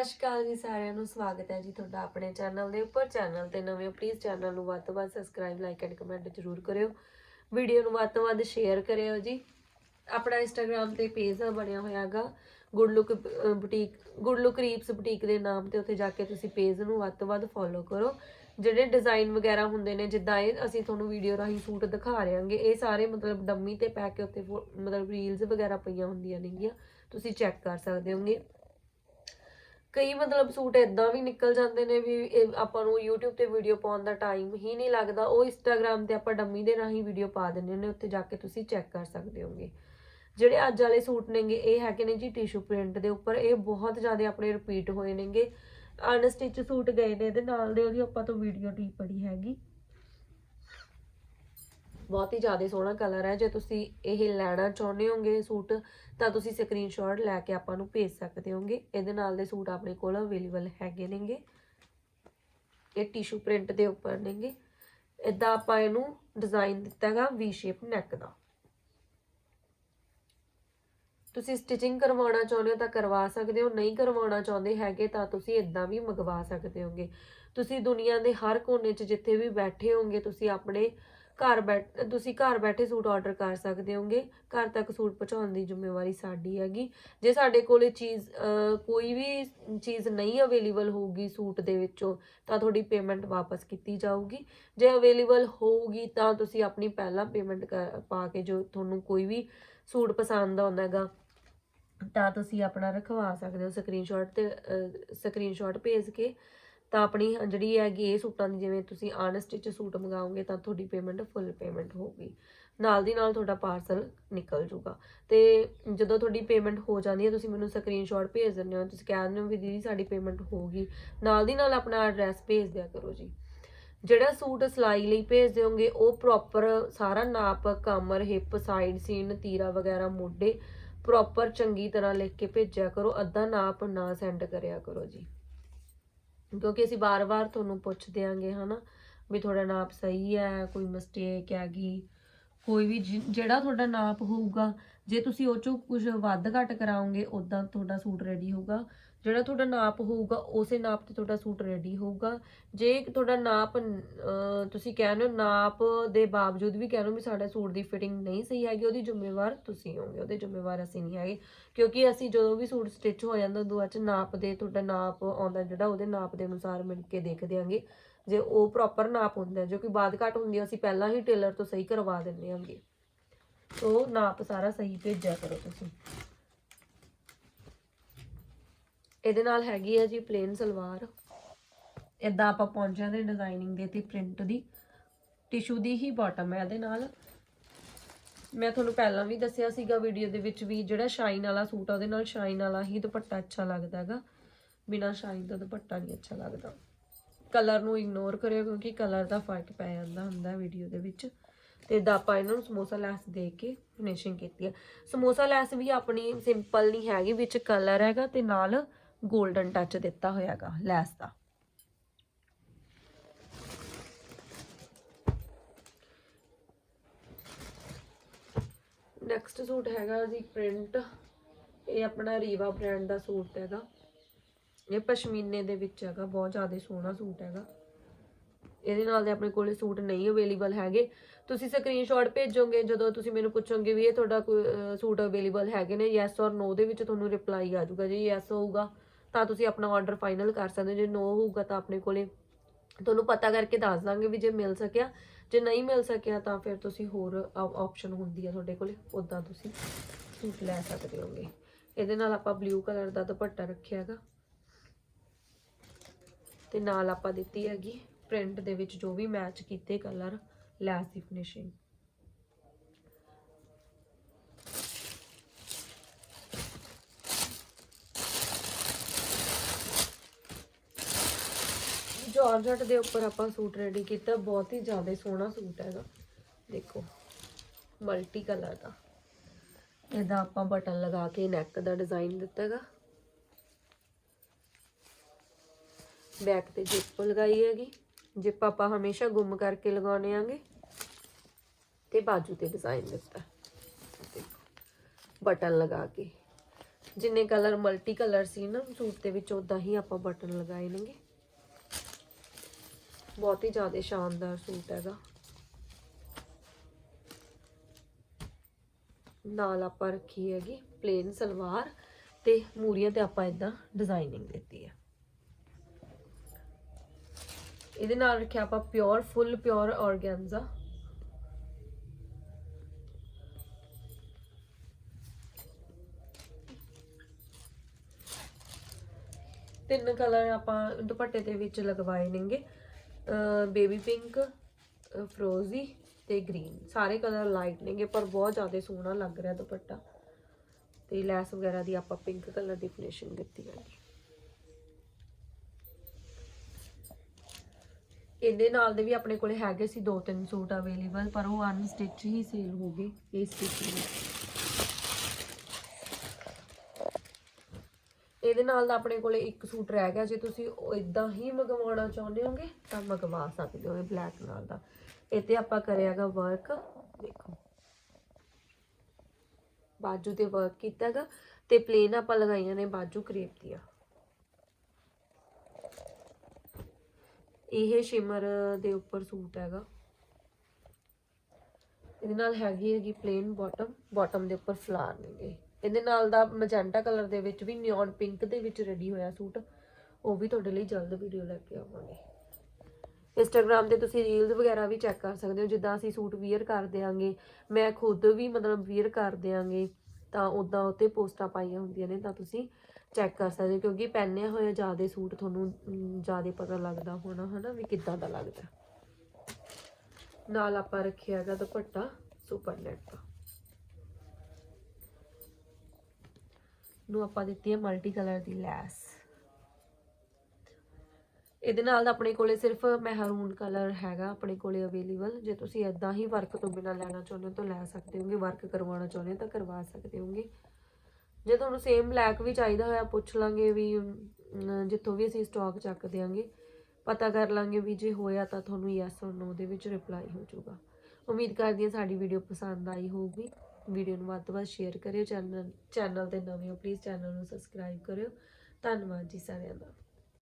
ਸਤਿ ਸ਼੍ਰੀ ਅਕਾਲ ਜੀ ਸਾਰਿਆਂ ਨੂੰ, ਸਵਾਗਤ ਹੈ ਜੀ ਤੁਹਾਡਾ ਆਪਣੇ ਚੈਨਲ ਦੇ ਉੱਪਰ। ਚੈਨਲ ਤੇ ਨਵੇਂ ਹੋ ਪਲੀਜ਼ ਚੈਨਲ ਨੂੰ ਵੱਧ ਤੋਂ ਵੱਧ ਸਬਸਕ੍ਰਾਈਬ ਲਾਈਕ ਐਂਡ ਕਮੈਂਟ ਜ਼ਰੂਰ ਕਰਿਓ। ਵੀਡੀਓ ਨੂੰ ਵੱਧ ਤੋਂ ਵੱਧ ਸ਼ੇਅਰ ਕਰਿਓ ਜੀ। ਆਪਣਾ ਇੰਸਟਾਗ੍ਰam ਤੇ ਪੇਜ ਬਣਿਆ ਹੋਇਆ ਹੈਗਾ good look boutique good look ਰੀਪਸ boutique ਦੇ ਨਾਮ ਤੇ ਉੱਥੇ ਜਾ ਕੇ ਤੁਸੀਂ ਪੇਜ ਨੂੰ ਵੱਧ ਤੋਂ ਵੱਧ ਫੋਲੋ ਕਰੋ। ਜਿਹੜੇ ਡਿਜ਼ਾਈਨ ਵਗੈਰਾ ਹੁੰਦੇ ਨੇ, ਜਿੱਦਾਂ ਇਹ ਅਸੀਂ ਤੁਹਾਨੂੰ ਵੀਡੀਓ ਰਾਹੀਂ ਸੂਟ ਦਿਖਾ ਰਹੇ ਹਾਂਗੇ ਇਹ ਸਾਰੇ ਮਤਲਬ ਡੰਮੀ ਤੇ ਪੈ ਕੇ ਉੱਤੇ ਫੋ- ਮਤਲਬ ਰੀਲਸ ਵਗੈਰਾ ਪਈਆਂ ਹੁੰਦੀਆਂ ਨੇਗੀਆਂ, ਤੁਸੀਂ ਚੈੱਕ ਕਰ ਸਕਦੇ ਹੋਗੇ। ਕਈ ਮਤਲਬ ਸੂਟ ਇਦਾਂ ਵੀ ਨਿਕਲ ਜਾਂਦੇ ਨੇ ਵੀ ਇਹ ਆਪਾਂ ਨੂੰ YouTube ਤੇ ਵੀਡੀਓ ਪਾਉਣ ਦਾ ਟਾਈਮ ਹੀ ਨਹੀਂ ਲੱਗਦਾ, ਉਹ Instagram ਤੇ ਆਪਾਂ ਡੰਮੀ ਦੇ ਰਾਹੀਂ ਵੀਡੀਓ ਪਾ ਦਿੰਦੇ ਨੇ, ਉੱਥੇ ਜਾ ਕੇ ਤੁਸੀਂ ਚੈੱਕ ਕਰ ਸਕਦੇ ਹੋਗੇ। ਜਿਹੜੇ ਅੱਜ ਵਾਲੇ ਸੂਟ ਨੇਗੇ, ਇਹ ਹੈਗੇ ਨੇ ਜੀ ਟਿਸ਼ੂ ਪ੍ਰਿੰਟ ਦੇ ਉੱਪਰ, ਇਹ ਬਹੁਤ ਜ਼ਿਆਦਾ ਆਪਣੇ ਰਿਪੀਟ ਹੋਏ ਨੇਗੇ। ਅਨਸਟਿਚ ਸੂਟ ਗਏ ਨੇ, ਇਹਦੇ ਨਾਲ ਦੇ ਉਹਦੀ ਆਪਾਂ ਤੋਂ ਵੀਡੀਓ ਨਹੀਂ ਪੜੀ ਹੈਗੀ। ਬਹੁਤ ਹੀ ਜ਼ਿਆਦਾ ਸੋਹਣਾ ਕਲਰ ਹੈ। ਜੇ ਤੁਸੀਂ ਇਹ ਲੈਣਾ ਚਾਹੁੰਦੇ ਹੋਗੇ ਸੂਟ, ਤਾਂ ਤੁਸੀਂ ਸਕਰੀਨਸ਼ਾਟ ਲੈ ਕੇ ਆਪਾਂ ਨੂੰ ਭੇਜ ਸਕਦੇ ਹੋਗੇ। ਇਹਦੇ ਨਾਲ ਦੇ ਸੂਟ ਆਪਣੇ ਕੋਲ ਅਵੇਲੇਬਲ ਹੈਗੇ ਨੇਗੇ। ਇਹ ਟਿਸ਼ੂ ਪ੍ਰਿੰਟ ਦੇ ਉੱਪਰ ਨੇਗੇ। ਇਦਾਂ ਆਪਾਂ ਇਹਨੂੰ ਡਿਜ਼ਾਈਨ ਦਿੱਤਾ ਹੈਗਾ ਵੀ ਸ਼ੇਪ ਨੈਕ ਦਾ। ਤੁਸੀਂ ਸਟਿਚਿੰਗ ਕਰਵਾਉਣਾ ਚਾਹੁੰਦੇ ਹੋ ਤਾਂ ਕਰਵਾ ਸਕਦੇ ਹੋ। ਨਹੀਂ ਕਰਵਾਉਣਾ ਚਾਹੁੰਦੇ ਹੈਗੇ ਤਾਂ ਤੁਸੀਂ ਇਦਾਂ ਵੀ ਮੰਗਵਾ ਸਕਦੇ ਹੋਗੇ। ਤੁਸੀਂ ਦੁਨੀਆ ਦੇ ਹਰ ਕੋਨੇ 'ਚ ਜਿੱਥੇ ਵੀ ਬੈਠੇ ਹੋਗੇ, ਤੁਸੀਂ ਆਪਣੇ ਘਰ ਬੈਠ, ਤੁਸੀਂ ਘਰ ਬੈਠੇ ਸੂਟ ਆਰਡਰ ਕਰ ਸਕਦੇ ਹੋਗੇ। ਘਰ ਤੱਕ ਸੂਟ ਪਹੁੰਚਾਉਣ ਦੀ ਜ਼ਿੰਮੇਵਾਰੀ ਸਾਡੀ ਹੈਗੀ। ਜੇ ਸਾਡੇ ਕੋਲੇ ਚੀਜ਼ ਕੋਈ ਵੀ ਚੀਜ਼ ਨਹੀਂ ਅਵੇਲੇਬਲ ਹੋਊਗੀ ਸੂਟ ਦੇ ਵਿੱਚੋਂ, ਤਾਂ ਤੁਹਾਡੀ ਪੇਮੈਂਟ ਵਾਪਸ ਕੀਤੀ ਜਾਊਗੀ। ਜੇ ਅਵੇਲੇਬਲ ਹੋਊਗੀ, ਤਾਂ ਤੁਸੀਂ ਆਪਣੀ ਪਹਿਲਾਂ ਪੇਮੈਂਟ ਪਾ ਕੇ ਜੋ ਤੁਹਾਨੂੰ ਕੋਈ ਵੀ ਸੂਟ ਪਸੰਦ ਆਉਂਦਾ ਹੈਗਾ, ਤਾਂ ਤੁਸੀਂ ਆਪਣਾ ਰਖਵਾ ਸਕਦੇ ਹੋ ਸਕਰੀਨਸ਼ਾਟ ਤੇ ਸਕਰੀਨਸ਼ਾਟ ਭੇਜ ਕੇ। ਤਾਂ ਆਪਣੀ ਜਿਹੜੀ ਹੈਗੀ ਇਹ ਸੂਟਾਂ ਦੀ, ਜਿਵੇਂ ਤੁਸੀਂ ਅਨਸਟਿਚ ਸੂਟ ਮੰਗਾਓਗੇ ਤਾਂ ਤੁਹਾਡੀ ਪੇਮੈਂਟ ਫੁੱਲ ਪੇਮੈਂਟ ਹੋਊਗੀ। ਨਾਲ ਦੀ ਨਾਲ ਤੁਹਾਡਾ ਪਾਰਸਲ ਨਿਕਲ ਜੂਗਾ ਤੇ ਜਦੋਂ ਤੁਹਾਡੀ ਪੇਮੈਂਟ ਹੋ ਜਾਂਦੀ ਹੈ, ਤੁਸੀਂ ਮੈਨੂੰ ਸਕਰੀਨਸ਼ਾਟ ਭੇਜ ਦਿੰਦੇ ਹੋ, ਤੁਸੀਂ ਕਹਿ ਦਿੰਦੇ ਹੋ ਵੀ ਦੀਦੀ ਸਾਡੀ ਪੇਮੈਂਟ ਹੋ ਗਈ। ਨਾਲ ਦੀ ਨਾਲ ਆਪਣਾ ਐਡਰੈਸ ਭੇਜ ਦਿਆ ਕਰੋ ਜੀ। ਜਿਹੜਾ ਸੂਟ ਸਿਲਾਈ ਲਈ ਭੇਜ ਹੋਗੇ ਉਹ ਪ੍ਰੋਪਰ ਸਾਰਾ ਨਾਪ, ਕਮਰ ਹਿੱਪ ਸਾਈਡ ਸੀਨ ਤੀਰਾ ਵਗੈਰਾ, ਮੋਢੇ ਪ੍ਰੋਪਰ ਚੰਗੀ ਤਰ੍ਹਾਂ ਲਿਖ ਕੇ ਭੇਜਿਆ ਕਰੋ। ਅੱਧਾ ਨਾਪ ਨਾ ਸੈਂਡ ਕਰਿਆ ਕਰੋ ਜੀ। ਕਿਉਂਕਿ ਅਸੀਂ ਬਾਰ-ਬਾਰ ਤੁਹਾਨੂੰ ਪੁੱਛਦੇ ਆਂਗੇ ਹਨਾ, ਵੀ ਤੁਹਾਡਾ ਨਾਪ ਸਹੀ ਹੈ, ਕੋਈ ਮਿਸਟੇਕ ਹੈਗੀ, ਕੋਈ ਵੀ ਜਿ- ਜਿਹੜਾ ਤੁਹਾਡਾ ਨਾਪ ਹੋਊਗਾ, ਜੇ ਤੁਸੀਂ ਉਹ ਚੋਂ ਕੁਝ ਵੱਧ ਘੱਟ ਕਰਾਓਗੇ ਉਦਾਂ ਤੁਹਾਡਾ ਸੂਟ ਰੈਡੀ ਹੋਊਗਾ। ਜਿਹੜਾ ਤੁਹਾਡਾ ਨਾਪ ਹੋਊਗਾ ਉਸੇ ਨਾਪ ਤੇ ਤੁਹਾਡਾ ਸੂਟ ਰੈਡੀ ਹੋਊਗਾ। ਜੇ ਤੁਹਾਡਾ ਨਾਪ ਅਹ, ਤੁਸੀਂ ਕਹਿੰਦੇ ਹੋ ਨਾਪ ਦੇ ਬਾਵਜੂਦ ਵੀ ਕਹਿੰਦੇ ਹੋ ਵੀ ਸਾਡਾ ਸੂਟ ਦੀ ਫਿਟਿੰਗ ਨਹੀਂ ਸਹੀ ਹੈਗੀ ਉਹਦੀ ਜ਼ਿੰਮੇਵਾਰ ਤੁਸੀਂ ਹੋਗੇ ਉਹਦੇ ਜ਼ਿੰਮੇਵਾਰ ਅਸੀਂ ਨਹੀਂ ਹੈਗੇ। ਕਿਉਂਕਿ ਅਸੀਂ ਜਦੋਂ ਵੀ ਸੂਟ ਸਟਿਚ ਹੋ ਜਾਂਦਾ ਉਦੋਂ ਬਾਅਦ ਚ ਨਾਪ ਦੇ ਤੁਹਾਡਾ ਨਾਪ ਆਉਂਦਾ ਜਿਹੜਾ ਉਹਦੇ ਨਾਪ ਦੇ ਅਨੁਸਾਰ ਮਿਲ ਕੇ ਦੇਖ ਦਿਆਂਗੇ। ਜੇ ਉਹ ਪ੍ਰੋਪਰ ਨਾਪ ਹੁੰਦਾ ਜੋ ਕਿ ਬਾਅਦ ਘਟ ਹੁੰਦੀ ਹੈ ਅਸੀਂ ਪਹਿਲਾਂ ਹੀ ਟੇਲਰ ਤੋਂ ਸਹੀ ਕਰਵਾ ਦਿੰਦੇ ਹਾਂਗੇ ਸੋ ਨਾਪ ਸਾਰਾ ਸਹੀ ਭੇਜਿਆ ਕਰੋ ਤੁਸੀਂ। ਇਹਦੇ ਨਾਲ ਹੈਗੀ ਆ ਜੀ ਪਲੇਨ ਸਲਵਾਰ। ਇਦਾਂ ਆਪਾਂ ਪਹੁੰਚਿਆਂ ਦੇ ਡਿਜ਼ਾਈਨਿੰਗ ਦੇ ਤੇ ਪ੍ਰਿੰਟ ਦੀ। ਟਿਸ਼ੂ ਦੀ ਹੀ ਬਾਟਮ ਹੈ ਇਹਦੇ ਨਾਲ। ਮੈਂ ਤੁਹਾਨੂੰ ਪਹਿਲਾਂ ਵੀ ਦੱਸਿਆ ਸੀਗਾ ਵੀਡੀਓ ਦੇ ਵਿੱਚ ਵੀ ਜਿਹੜਾ ਸ਼ਾਈਨ ਵਾਲਾ ਸੂਟ ਆ, ਉਹਦੇ ਨਾਲ ਸ਼ਾਈਨ ਵਾਲਾ ਹੀ ਦੁਪੱਟਾ ਅੱਛਾ ਲੱਗਦਾ ਹੈਗਾ। ਬਿਨਾ ਸ਼ਾਈਨ ਦਾ ਦੁਪੱਟਾ ਨਹੀਂ ਅੱਛਾ ਲੱਗਦਾ। ਕਲਰ ਨੂੰ ਇਗਨੋਰ ਕਰਿਓ ਕਿਉਂਕਿ ਕਲਰ ਦਾ ਫ਼ਰਕ ਪੈ ਜਾਂਦਾ ਹੁੰਦਾ ਵੀਡੀਓ ਦੇ ਵਿੱਚ। ਤੇ ਇਦਾਂ ਆਪਾਂ ਇਹਨਾਂ ਨੂੰ ਸਮੋਸਾ ਲੈਸ ਦੇ ਕੇ ਫਿਨਿਸ਼ਿੰਗ ਕੀਤੀ ਹੈ ਸਮੋਸਾ ਲੈਸ ਵੀ ਆਪਣੀ ਸਿੰਪਲ ਨਹੀਂ ਹੈਗੀ, ਵਿੱਚ ਕਲਰ ਹੈਗਾ ਤੇ ਨਾਲ 골ਡਨ ਟੱਚ ਦਿੱਤਾ ਹੋਇਆ ਹੈਗਾ ਲੈਸ ਦਾ। ਨੈਕਸਟ ਸੂਟ ਹੈਗਾ ਜੀ ਪ੍ਰਿੰਟ। ਇਹ ਆਪਣਾ ਰੀਵਾ ਬ੍ਰਾਂਡ ਦਾ ਸੂਟ ਹੈਗਾ। ਇਹ ਪਸ਼ਮੀਨੇ ਦੇ ਵਿੱਚ ਹੈਗਾ, ਬਹੁਤ ਜ਼ਿਆਦਾ ਸੋਹਣਾ ਸੂਟ ਹੈਗਾ। ਇਹਦੇ ਨਾਲ ਦੇ ਆਪਣੇ ਕੋਲੇ ਸੂਟ ਨਹੀਂ ਅਵੇਲੇਬਲ ਹੈਗੇ। ਤੁਸੀਂ ਸਕਰੀਨਸ਼ਾਟ ਭੇਜੋਗੇ, ਜਦੋਂ ਤੁਸੀਂ ਮੈਨੂੰ ਪੁੱਛੋਗੇ ਵੀ ਇਹ ਤੁਹਾਡਾ ਕੋਈ ਸੂਟ ਅਵੇਲੇਬਲ ਹੈਗੇ ਨੇ ਯੈਸ ਔਰ ਨੋ ਦੇ ਵਿੱਚ ਤੁਹਾਨੂੰ ਰਿਪਲਾਈ ਆ ਜਾਊਗਾ ਜੇ ਯੈਸ ਹੋਊਗਾ। ਤਾਂ ਤੁਸੀਂ ਆਪਣਾ ਆਰਡਰ ਫਾਈਨਲ ਕਰ ਸਕਦੇ ਹੋ। ਜੇ ਨੋ ਹੋਊਗਾ ਤਾਂ ਆਪਣੇ ਕੋਲੇ। ਤੁਹਾਨੂੰ ਪਤਾ ਕਰਕੇ ਦੱਸ ਦਾਂਗੇ ਵੀ ਜੇ ਮਿਲ ਸਕਿਆ। ਜੇ ਨਹੀਂ ਮਿਲ ਸਕਿਆ ਤਾਂ ਫਿਰ ਤੁਸੀਂ ਹੋਰ ਆਪਸ਼ਨ ਹੁੰਦੀ ਆ ਤੁਹਾਡੇ ਕੋਲੇ। ਉਦਾਂ ਤੁਸੀਂ ਸੂਟ ਲੈ ਸਕਦੇ ਹੋਗੇ। ਇਹਦੇ ਨਾਲ ਆਪਾਂ ਬਲੂ ਕਲਰ ਦਾ ਦੁਪੱਟਾ ਰੱਖਿਆ ਹੈਗਾ। ਤੇ ਨਾਲ ਆਪਾਂ ਦਿੱਤੀ ਹੈਗੀ ਪ੍ਰਿੰਟ ਦੇ ਵਿੱਚ ਜੋ ਵੀ ਮੈਚ ਕੀਤੇ ਕਲਰ ਲੈਸ ਦੀ ਫਿਨਿਸ਼ਿੰਗ ਜਾਰਜਟ ਦੇ ਉੱਪਰ ਆਪਾਂ ਸੂਟ ਰੈਡੀ ਕੀਤਾ, ਬਹੁਤ ਹੀ ਜ਼ਿਆਦਾ ਸੋਹਣਾ ਸੂਟ ਹੈਗਾ। ਦੇਖੋ ਮਲਟੀ ਕਲਰ ਦਾ। ਇਹਦਾ ਆਪਾਂ ਬਟਨ ਲਗਾ ਕੇ ਨੈਕ ਦਾ ਡਿਜ਼ਾਈਨ ਦਿੱਤਾ ਹੈਗਾ। ਬੈਕ ਤੇ ਜਿਪ ਲਗਾਈ ਹੈਗੀ। ਜਿਪ ਆਪਾਂ ਹਮੇਸ਼ਾ ਗੁੰਮ ਕਰਕੇ ਲਗਾਉਣੇ ਆਂਗੇ। ਤੇ ਬਾਜੂ ਤੇ ਡਿਜ਼ਾਈਨ ਦਿੱਤਾ। ਬਟਨ ਲਗਾ ਕੇ। ਜਿੰਨੇ ਕਲਰ ਮਲਟੀ ਕਲਰ ਸੀ ਨਾ, ਸੂਟ ਦੇ ਵਿੱਚ ਉਦਾਂ ਹੀ ਆਪਾਂ ਬਟਨ ਲਗਾਏ ਨੇਗੇ। ਬਹੁਤ ਹੀ ਜ਼ਿਆਦਾ ਸ਼ਾਨਦਾਰ ਸੂਟ ਹੈਗਾ। ਨਾਲ ਆਪਾਂ ਰੱਖੀ ਹੈਗੀ ਪਲੇਨ ਸਲਵਾਰ ਤੇ ਮੂਰੀਆਂ ਤੇ ਆਪਾਂ ਇਦਾਂ ਡਿਜ਼ਾਈਨਿੰਗ ਦਿੱਤੀ ਹੈ। ਇਹਦੇ ਨਾਲ ਰੱਖਿਆ ਆਪਾਂ ਪਿਓਰ ਫੁੱਲ ਪਿਓਰ ਆਰਗੈਂਜ਼ਾ ਤਿੰਨ ਕਲਰ ਆਪਾਂ ਦੁਪੱਟੇ ਦੇ ਵਿੱਚ ਲਗਵਾਏ ਨੇਗੇ। ਬੇਬੀ ਪਿੰਕ ਫਰੋਜ਼ੀ ਤੇ ਗ੍ਰੀਨ ਸਾਰੇ ਕਲਰ ਲਾਈਟ ਨੇਗੇ, ਪਰ ਬਹੁਤ ਜ਼ਿਆਦਾ ਸੋਹਣਾ ਲੱਗ ਰਿਹਾ ਦੁਪੱਟਾ। ਤੇ ਲੈਸ ਵਗੈਰਾ ਦੀ ਆਪਾਂ ਪਿੰਕ ਕਲਰ ਦੀ ਫਿਨਿਸ਼ਿੰਗ ਦਿੱਤੀ ਹੈ ਇਹਦੇ ਨਾਲ ਦੇ ਵੀ ਆਪਣੇ ਕੋਲੇ ਹੈਗੇ ਸੀ ਦੋ ਤਿੰਨ ਸੂਟ ਅਵੇਲੇਬਲ ਪਰ ਉਹ ਅਨਸਟਿਚ ਹੀ ਸੇਲ ਹੋ ਗਏ, ਇਹ ਸਟਿਚ ਇਹਦੇ ਨਾਲ ਦਾ ਆਪਣੇ ਕੋਲੇ ਇੱਕ ਸੂਟ ਰਹਿ ਗਿਆ। ਜੇ ਤੁਸੀਂ ਉਹ ਇਦਾਂ ਹੀ ਮੰਗਵਾਉਣਾ ਚਾਹੁੰਦੇ ਹੋਗੇ, ਤਾਂ ਮੰਗਵਾ ਸਕਦੇ ਹੋ ਇਹ ਬਲੈਕ ਨਾਲ ਦਾ। ਇਹ ਤੇ ਆਪਾਂ ਕਰਿਆਗਾ ਵਰਕ ਦੇਖੋ। ਬਾਜੂ ਤੇ ਵਰਕ ਕੀਤਾਗਾ ਤੇ ਪਲੇਨ ਆਪਾਂ ਲਗਾਈਆਂ ਨੇ ਬਾਜੂ ਕਰੇਪ ਦੀਆਂ। ਇਹ ਸ਼ਿਮਰ ਦੇ ਉੱਪਰ ਸੂਟ ਹੈਗਾ। ਇਹਦੇ ਨਾਲ ਹੈਗੀ ਹੈਗੀ ਪਲੇਨ ਬਾਟਮ ਬਾਟਮ ਦੇ ਉੱਪਰ ਫਲਾਰ ਨੇਗੇ। ਇਹਦੇ ਨਾਲ ਦਾ ਮਜੈਂਟਾ ਕਲਰ ਦੇ ਵਿੱਚ ਵੀ ਨਿਓਨ ਪਿੰਕ ਦੇ ਵਿੱਚ ਰੈਡੀ ਹੋਇਆ ਸੂਟ, ਉਹ ਵੀ ਤੁਹਾਡੇ ਲਈ ਜਲਦ ਵੀਡੀਓ ਲੈ ਕੇ ਆਵਾਂਗੇ। ਇੰਸਟਾਗ੍ਰam ਤੇ ਤੁਸੀਂ ਰੀਲਸ ਵਗੈਰਾ ਵੀ ਚੈੱਕ ਕਰ ਸਕਦੇ ਹੋ, ਜਿੱਦਾਂ ਅਸੀਂ ਸੂਟ ਵੀਅਰ ਕਰ ਦਿਆਂਗੇ, ਮੈਂ ਖੁਦ ਵੀ ਮਤਲਬ ਵੀਅਰ ਕਰ ਦਿਆਂਗੇ, ਤਾਂ ਉਦਾਂ ਉੱਤੇ ਪੋਸਟਾਂ ਪਾਈਆਂ ਹੁੰਦੀਆਂ ਨੇ, ਤਾਂ ਤੁਸੀਂ ਚੈੱਕ ਕਰ ਸਕਦੇ ਹੋ, ਕਿਉਂਕਿ ਪਹਿਨੇ ਹੋਏ ਜ਼ਿਆਦਾ ਸੂਟ ਤੁਹਾਨੂੰ ਜ਼ਿਆਦਾ ਪਤਾ ਲੱਗਦਾ ਹੋਣਾ, ਹਨਾ, ਵੀ ਕਿੱਦਾਂ ਦਾ ਲੱਗਦਾ। ਨਾਲ ਆਪਾਂ ਰੱਖਿਆ ਹੈਗਾ ਦੁਪੱਟਾ, ਸੁਪਰ ਨੈਟ ਦਾ। ਨੂੰ ਆਪਾਂ ਦਿੱਤੀ ਹੈ ਮਲਟੀ ਕਲਰ ਦੀ ਲੈਸ। ਇਹਦੇ ਨਾਲ ਆਪਣੇ ਕੋਲੇ ਸਿਰਫ ਮਹਿਰੂਨ ਕਲਰ ਹੈਗਾ, ਆਪਣੇ ਕੋਲੇ ਅਵੇਲੇਬਲ ਜੇ ਤੁਸੀਂ ਇਦਾਂ ਹੀ ਵਰਕ ਤੋਂ ਬਿਨਾ ਲੈਣਾ ਚਾਹੁੰਦੇ ਹੋ ਤਾਂ ਲੈ ਸਕਦੇ ਹੋਗੇ ਵਰਕ ਕਰਵਾਉਣਾ ਚਾਹੁੰਦੇ ਹੋ ਤਾਂ ਕਰਵਾ ਸਕਦੇ ਹੋਗੇ। ਜੇ ਤੁਹਾਨੂੰ ਸੇਮ ਬਲੈਕ ਵੀ ਚਾਹੀਦਾ ਹੋਇਆ, ਪੁੱਛ ਲਾਂਗੇ ਵੀ ਜਿੱਥੋਂ ਵੀ ਅਸੀਂ ਸਟਾਕ ਚੱਕ ਦਿਆਂਗੇ। ਪਤਾ ਕਰ ਲਾਂਗੇ ਵੀ ਜੇ ਹੋਇਆ ਤਾਂ ਤੁਹਾਨੂੰ ਯੈਸ অর ਨੋ ਦੇ ਵਿੱਚ ਰਿਪਲਾਈ ਹੋ ਜਾਊਗਾ। ਉਮੀਦ ਕਰਦੀ ਹਾਂ ਸਾਡੀ ਵੀਡੀਓ ਪਸੰਦ ਆਈ ਹੋਊਗੀ। ਵੀਡੀਓ ਨੂੰ ਵੱਧ ਤੋਂ ਵੱਧ ਸ਼ੇਅਰ ਕਰਿਓ ਚੈਨਲ ਚੈਨਲ ਤੇ ਨਵੇਂ ਹੋ ਪਲੀਜ਼ ਚੈਨਲ ਨੂੰ ਸਬਸਕ੍ਰਾਈਬ ਕਰਿਓ। ਧੰਨਵਾਦ ਜੀ ਸਾਰਿਆਂ ਦਾ।